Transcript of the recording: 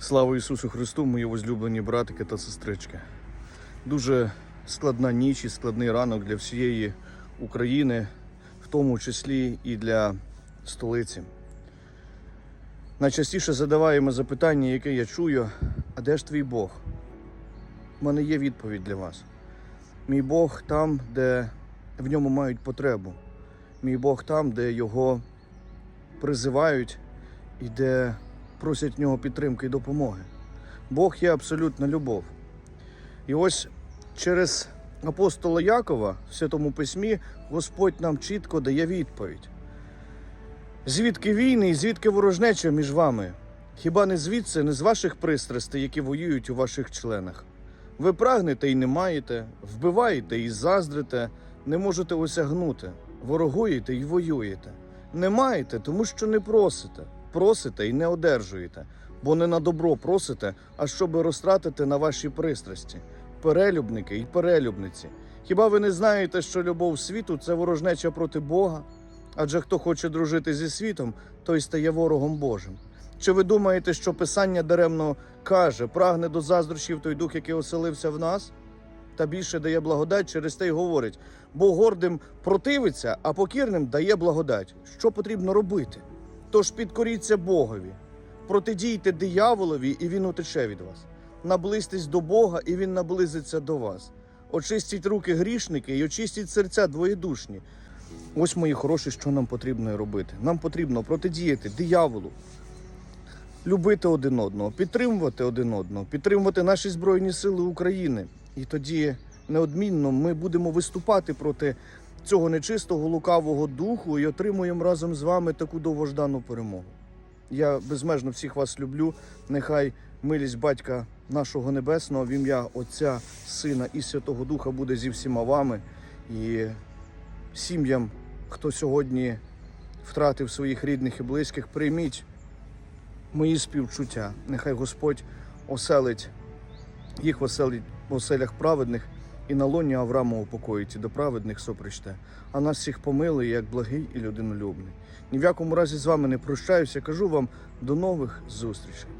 Слава Ісусу Христу, мої возлюблені братики та сестрички. Дуже складна ніч і складний ранок для всієї України, в тому числі і для столиці. Найчастіше задаваємо запитання, яке я чую: а де ж твій Бог? У мене є відповідь для вас. Мій Бог там, де в ньому мають потребу. Мій Бог там, де його призивають і де просять нього підтримки і допомоги. Бог є абсолютна любов. І ось через апостола Якова в Святому Письмі Господь нам чітко дає відповідь. Звідки війни і звідки ворожнеча між вами? Хіба не звідси, не з ваших пристрастей, які воюють у ваших членах? Ви прагнете і не маєте, вбиваєте і заздрите, не можете осягнути, ворогуєте і воюєте. Не маєте, тому що не просите, просите і не одержуєте, бо не на добро просите, а щоб розтратити на ваші пристрасті, перелюбники і перелюбниці. Хіба ви не знаєте, що любов світу це ворожнеча проти Бога? Адже хто хоче дружити зі світом, той стає ворогом Божим. Чи ви думаєте, що Писання даремно каже, прагне до заздрощів той дух, який оселився в нас? Та більше дає благодать, через те й говорить: бо гордим противиться, а покірним дає благодать. Що потрібно робити? Тож підкоріться Богові, протидійте дияволові, і він утече від вас. Наблизьтесь до Бога, і він наблизиться до вас. Очистіть руки грішники і очистіть серця двоєдушні. Ось, мої хороші, що нам потрібно робити. Нам потрібно протидіяти дияволу, любити один одного, підтримувати один одного, підтримувати наші Збройні Сили України. І тоді неодмінно ми будемо виступати проти цього нечистого лукавого духу і отримуємо разом з вами таку довгождану перемогу. Я безмежно всіх вас люблю. Нехай милість батька нашого небесного в ім'я Отця, Сина і Святого Духа буде зі всіма вами і сім'ям, хто сьогодні втратив своїх рідних і близьких, прийміть мої співчуття. Нехай Господь оселить їх в оселях праведних і на лоні Аврама упокоїть, до праведних сопричте. А нас всіх помилує, як благий і людинолюбний. Ні в якому разі з вами не прощаюся. Кажу вам до нових зустрічей.